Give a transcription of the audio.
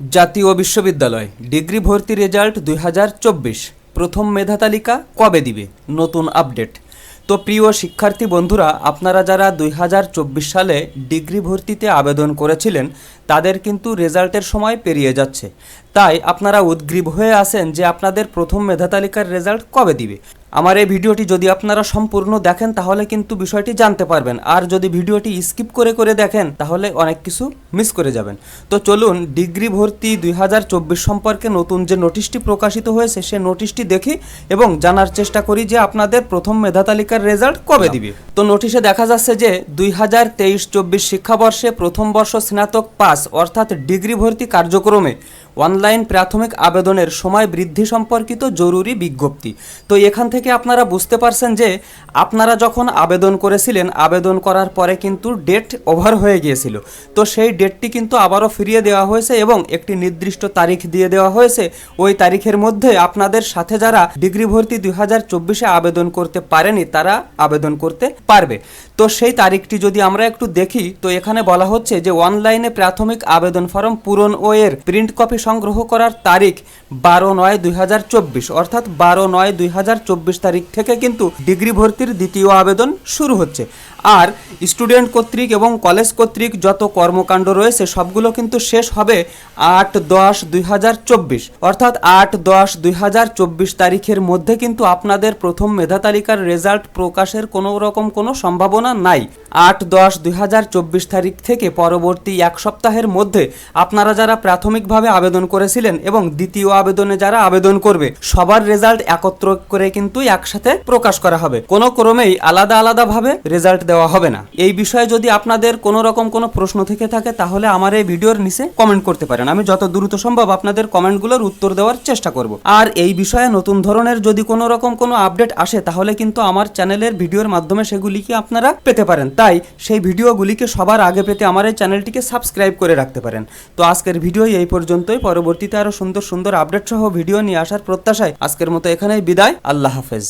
জাতীয় বিশ্ববিদ্যালয়, ডিগ্রি ভর্তি রেজাল্ট দুই হাজার চব্বিশ। প্রথম মেধা তালিকা কবে দিবে? নতুন আপডেট। তো প্রিয় শিক্ষার্থী বন্ধুরা, আপনারা যারা দুই হাজার চব্বিশ সালে ডিগ্রি ভর্তিতে আবেদন করেছিলেন, তাদের কিন্তু রেজাল্টের সময় পেরিয়ে যাচ্ছে। তাই আপনারা উদ্গ্রীব হয়ে আছেন যে আপনাদের প্রথম মেধা তালিকার রেজাল্ট কবে দিবে। আমার এই ভিডিওটি যদি আপনারা সম্পূর্ণ দেখেন তাহলে কিন্তু বিষয়টি জানতে পারবেন। আর যদি ভিডিওটি স্কিপ করে করে দেখেন তাহলে অনেক কিছু মিস করে যাবেন। তো চলুন ডিগ্রি ভর্তি দুই হাজার চব্বিশ সম্পর্কে নতুন যে নোটিশটি প্রকাশিত হয়েছে সে নোটিশটি দেখি এবং জানার চেষ্টা করি যে আপনাদের প্রথম মেধা তালিকার রেজাল্ট কবে দিবে। তো নোটিশে দেখা যাচ্ছে যে দুই হাজার তেইশ চব্বিশ শিক্ষাবর্ষে প্রথম বর্ষ স্নাতক পাস, অর্থাৎ ডিগ্রি ভর্তি কার্যক্রমে অনলাইন প্রাথমিক আবেদনের সময় বৃদ্ধি সম্পর্কিত জরুরি বিজ্ঞপ্তি। তো এখান থেকে আপনারা বুঝতে পারছেন যে আপনারা যখন আবেদন করেছিলেন, আবেদন করার পরে কিন্তু ডেট ওভার হয়ে গিয়েছিল। তো সেই ডেটটি কিন্তু আবারও ফিরিয়ে দেওয়া হয়েছে এবং একটি নির্দিষ্ট তারিখ দিয়ে দেওয়া হয়েছে। ওই তারিখের মধ্যে আপনাদের সাথে যারা ডিগ্রি ভর্তি দুই হাজার চব্বিশে আবেদন করতে পারেনি, তারা আবেদন করতে পারবে। তো সেই তারিখটি যদি আমরা একটু দেখি, তো এখানে বলা হচ্ছে যে অনলাইনে প্রাথমিক আবেদন ফর্ম পূরণ ও এর প্রিন্ট কপি সংগ্রহ করার তারিখ বারো নয় দুই অর্থাৎ বারো নয় দুই তারিখ থেকে কিন্তু ডিগ্রি ভর্তির দ্বিতীয় আবেদন শুরু হচ্ছে। আর স্টুডেন্ট কর্তৃক এবং কলেজ কর্তৃক যত কর্মকাণ্ড রয়েছে, সবগুলো কিন্তু শেষ হবে আট দশ দুই অর্থাৎ আট দশ দুই তারিখের মধ্যে কিন্তু আপনাদের প্রথম মেধা তালিকার রেজাল্ট প্রকাশের কোনো রকম কোনো সম্ভাবনা নাই। আট দশ দুই তারিখ থেকে পরবর্তী এক সপ্তাহের মধ্যে আপনারা যারা প্রাথমিকভাবে আবেদন করেছিলেন এবং দ্বিতীয় আবেদনে যারা আবেদন করবে, সবার রেজাল্ট একত্র করে কিন্তু একসাথে প্রকাশ করা হবে। কোনো ক্রমেই আলাদা আলাদাভাবে রেজাল্ট দেওয়া হবে না। এই বিষয়ে যদি আপনাদের কোনো রকম কোনো প্রশ্ন থেকে থাকে, তাহলে আমার এই ভিডিওর নিচে কমেন্ট করতে পারেন। আমি যত দ্রুত সম্ভব আপনাদের কমেন্টগুলোর উত্তর দেওয়ার চেষ্টা করব। আর এই বিষয়ে নতুন ধরনের যদি কোনো রকম কোনো আপডেট আসে, তাহলে কিন্তু আমার চ্যানেলের ভিডিওর মাধ্যমে সেগুলিকে আপনারা পেতে পারেন। তাই সেই ভিডিওগুলিকে সবার আগে পেতে আমার এই চ্যানেলটিকে সাবস্ক্রাইব করে রাখতে পারেন। তো আজকের ভিডিও এই পর্যন্তই। পরবর্তীতে আরও সুন্দর সুন্দর আপডেট সহ ভিডিও নিয়ে আসার প্রত্যাশায় আজকের মতো এখানেই বিদায়। আল্লাহ হাফেজ।